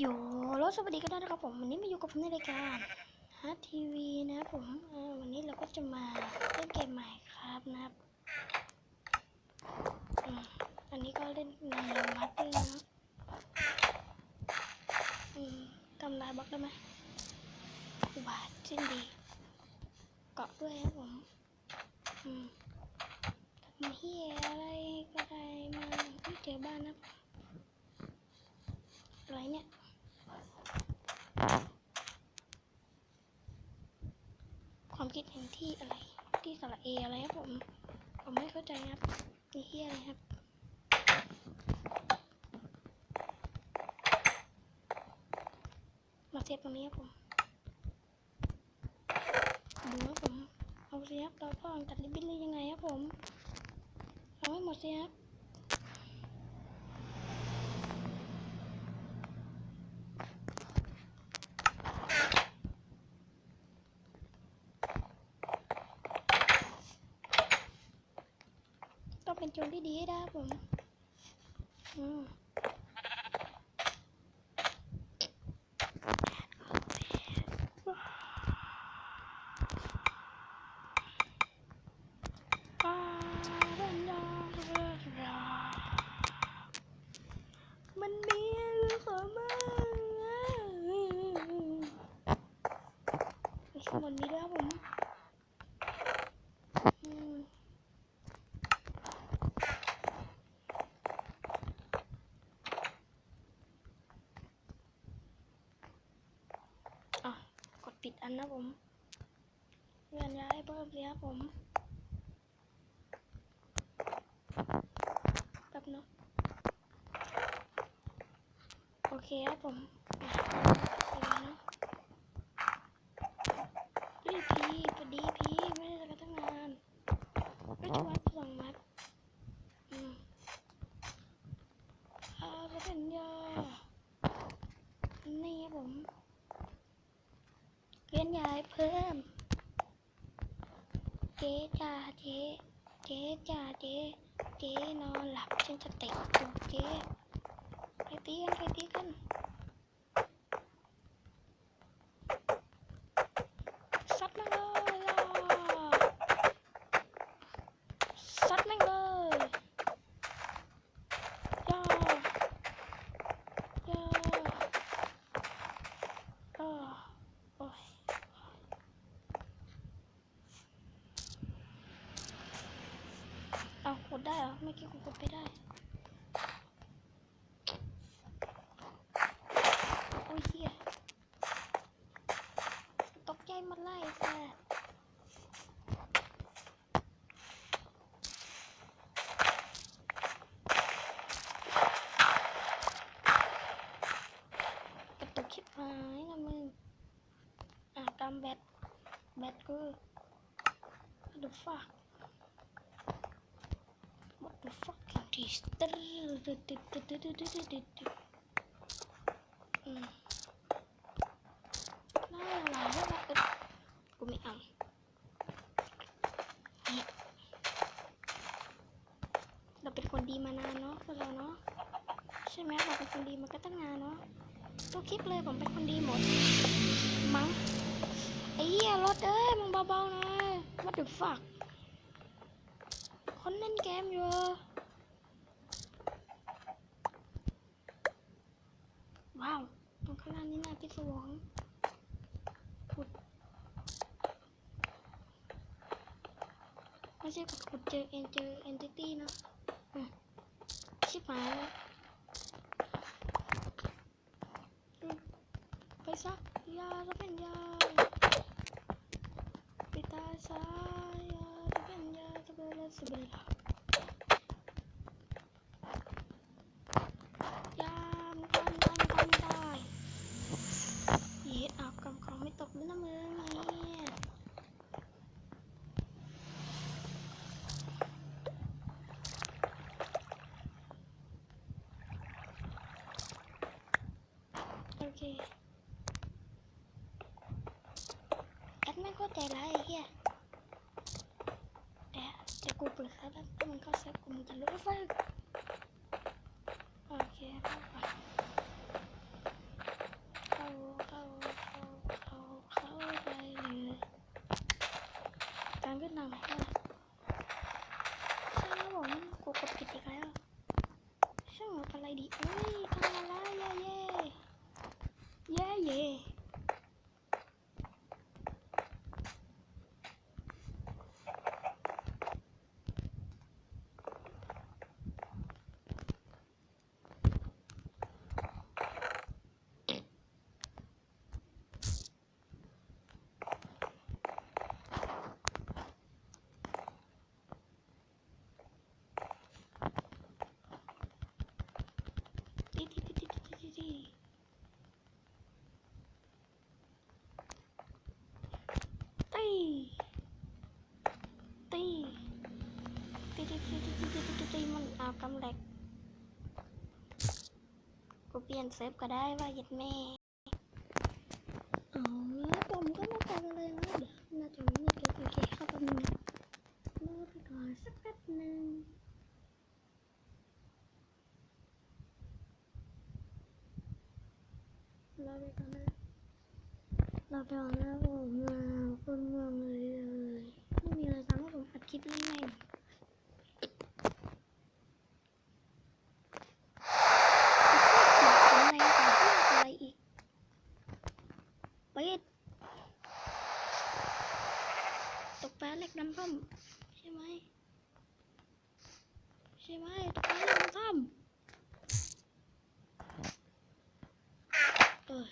อยู่รถสวัสดีกันด้นะครับผมวันนี้มาอยู่กับผมในรายการฮัททีวีนะครับผมวันนี้เราก็จะมาเล่นเกมใหม่ครับนะครับอันนี้ก็เล่นในมาร์เตอร์นะครับทำลายบล็อกได้ไหมบาทเช่นดี เกาะด้วยครับผมอืมทำเฮียอะไรก็ได้มาไม่เจอบ้านนะอะไรเนี่ย ความคิดเห็นที่อะไร ที่สระเออะไรครับผม ผมไม่เข้าใจครับนี่ที่อะไรครับมาเซฟตรงนี้ครับผมดูครับผม เอาสิครับเราพ่อตัดริบบิ้นเลยยังไงครับผม เอาให้หมดสิครับ เป็นโจรที่ดีให้ได้ครับผม อืมมันมีอะไรขอมาข้างบนนี้ด้วยครับผม อืม อะกดปิดอันนะผมเลื่อน ย้ายเพิ่มเลยครับผมแป๊บนึงโอเคครับผมอะเดี๋ยวนะเฮ้ยพีพอดีพีไม่ได้จะไปทั่งานไม่ชวนสองมัดอืมอ่าก็เป็นยานี่ครับผม เลื่อนย้ายเพิ่ม เจ๊จ่าเจ๊เจ๊จ่าเจ๊เจ๊นอนหลับฉันจะเตะตูดเจ๊ไปตีกันไปตีกันซัดแม่งเลยล่ะซัดแม่งเลยย่าย่าอ่าโอ้ย เอากด ได้เหรอเมื่อกี้กูกดไปได้โอ้ยเฮียตกใจมาไล่แต่กระตุกชิบหายนะมึงอะกำแบตแบตกู What the fuck What the fuck is this อืมน่าหลายแล้วเออกูไม่เอาเราเป็นคนดีมานานเนาะพวกเราเนาะใช่ไหมเราเป็นคนดีมาก็ตั้งนานเนาะตัวคลิปเลยผมเป็นคนดีหมด มั้งไอ้เหี้ยรถเอ้ยมึงเบาๆหน่อย What the fuck คนเล่นเกมอยู่ว้าวตรงข้างล่างนี่น่าพิศวงขุดไม่ใช่ขุดขุดเจอเอ็นเจอเอนติตี้นะชิบหายแล้วไปซักยาจะเป็นยาไปตายซายาจะ ยาจะเป็นละสิบเลยละยามทำทำทำได้เย็ดเอากำของไม่ตกด้วยนะมึงไอ้เนี่ยโอเคแอดไม่งโคตรใจร้ายไอ้เหี้ย aku berharap engkau sekumpulan oke apa? Kau kau kau kau kau kau. Tapi namanya saya mau ketika ya saya mau ya ya. ya, ya. เอากำแหลกกูเปลี่ยนเซฟก็ได้ว่ายัดแม่เอาละผมก็มาไปกันเลยนะเดี๋ยวน่าจะมีเกมโอเคเข้าแป๊บนึงรอไปก่อนสักแป๊บนึงรอไปก่อนนะรอไปก่อนนะผมมาคนเมืองเลย มใช่ไหมใช่ไหมตรงนี้มันซ่อมเอ้ย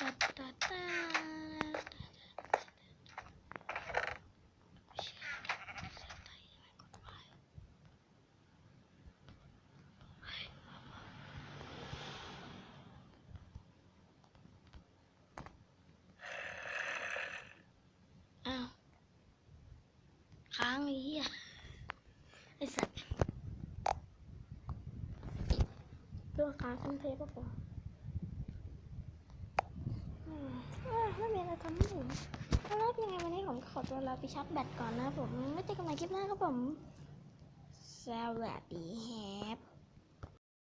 ตัดตัดตัดารขึ้นเทปก็พออืมเอ้ยไม่มีอะไรทำให้ผมแล้วยังไงวันนี้ผมขอตัวลาไปชาร์จแบตก่อนนะผม ไม่เจอกันใหม่คลิปหน้าครับผม สวัสดีครับ